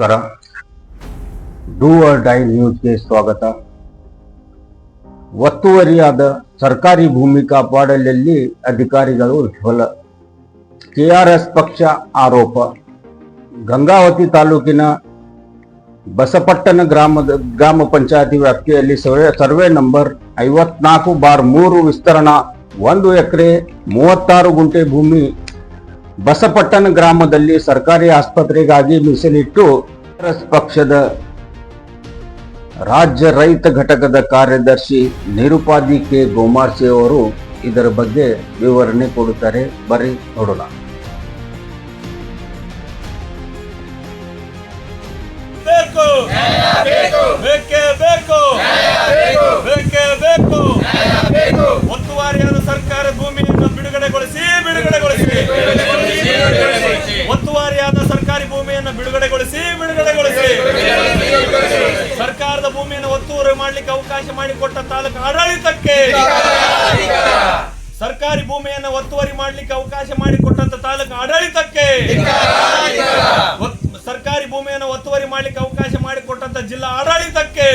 ನಮಸ್ಕಾರ. Do or die ನ್ಯೂಸ್ಗೆ ಸ್ವಾಗತ. ಒತ್ತುವರಿಯಾದ ಸರ್ಕಾರಿ ಭೂಮಿ ಕಾಪಾಡಲಲ್ಲಿ ಅಧಿಕಾರಿಗಳು ವಿಫಲ. ಕೆಆರ್ಎಸ್ ಪಕ್ಷ ಆರೋಪ. ಗಂಗಾವತಿ ತಾಲೂಕಿನ ಬಸಪಟ್ಟಣ ಗ್ರಾಮದ ಗ್ರಾಮ ಪಂಚಾಯತಿ ವ್ಯಾಪ್ತಿಯಲ್ಲಿ ಸರ್ವೆ ಸರ್ವೆ ನಂಬರ್ ಐವತ್ನಾಲ್ಕು ಬಾರ್ ಮೂರು ವಿಸ್ತರಣಾ ಒಂದು ಎಕರೆ, ಮೂವತ್ತಾರು ಗುಂಟೆ ಭೂಮಿ ಬಸಪಟ್ಟಣ ಗ್ರಾಮದಲ್ಲಿ ಸರ್ಕಾರಿ ಆಸ್ಪತ್ರೆಗಾಗಿ ಮೀಸಲಿಟ್ಟು ಪಕ್ಷದ ರಾಜ್ಯ ರೈತ ಘಟಕದ ಕಾರ್ಯದರ್ಶಿ ನಿರುಪಾದಿ ಕೆ. ಗೋಮಾರ್ಸಿ ಅವರು ಇದರ ಬಗ್ಗೆ ವಿವರಣೆ ಕೊಡುತ್ತಾರೆ. ಬರೀ ನೋಡೋಣ. ಬೇಕೇ ಬೇಕು ಬೇಕೇ ಬೇಕು ಒತ್ತುವರಿಯಾದ ಸರ್ಕಾರ ಭೂಮಿಯನ್ನು ಬಿಡುಗಡೆಗೊಳಿಸಿ ಬಿಡುಗಡೆಗೊಳಿಸಿ ಒತ್ತುವರಿಯಾದ ಸರ್ಕಾರಿ ಭೂಮಿಯನ್ನು ಬಿಡುಗಡೆಗೊಳಿಸಿ ಬಿಡುಗಡೆಗೊಳಿಸಿ ಸರ್ಕಾರದ ಭೂಮಿಯನ್ನು ಒತ್ತುವರಿ ಮಾಡ್ಲಿಕ್ಕೆ ಅವಕಾಶ ಮಾಡಿಕೊಟ್ಟ ತಾಲೂಕು ಆಡಳಿತಕ್ಕೆ ಸರ್ಕಾರಿ ಭೂಮಿಯನ್ನು ಒತ್ತುವರಿ ಮಾಡಲಿಕ್ಕೆ ಅವಕಾಶ ಮಾಡಿಕೊಟ್ಟಂತ ತಾಲೂಕು ಆಡಳಿತಕ್ಕೆ ಸರ್ಕಾರಿ ಭೂಮಿಯನ್ನು ಒತ್ತುವರಿ ಮಾಡ್ಲಿಕ್ಕೆ ಅವಕಾಶ ಮಾಡಿಕೊಟ್ಟಂತ ಜಿಲ್ಲಾ ಆಡಳಿತಕ್ಕೆ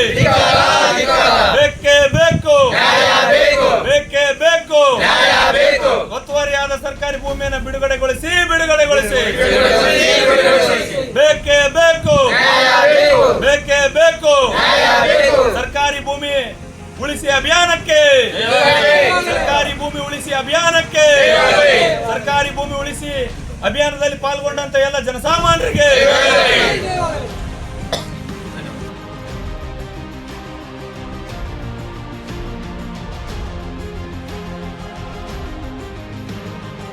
ಬೇಕು. ಬೇಕೇ ಬೇಕು. ಒತ್ತುವರಿಯಾದ ಸರ್ಕಾರಿ ಭೂಮಿಯನ್ನು ಬಿಡುಗಡೆಗೊಳಿಸಿ ಬಿಡುಗಡೆಗೊಳಿಸಿ. ಉಳಿಸಿ ಅಭಿಯಾನಕ್ಕೆ ಸರ್ಕಾರಿ ಭೂಮಿ ಉಳಿಸಿ ಅಭಿಯಾನಕ್ಕೆ ಸರ್ಕಾರಿ ಭೂಮಿ ಉಳಿಸಿ ಅಭಿಯಾನದಲ್ಲಿ ಪಾಲ್ಗೊಂಡಂತ ಎಲ್ಲ ಜನಸಾಮಾನ್ಯರಿಗೆ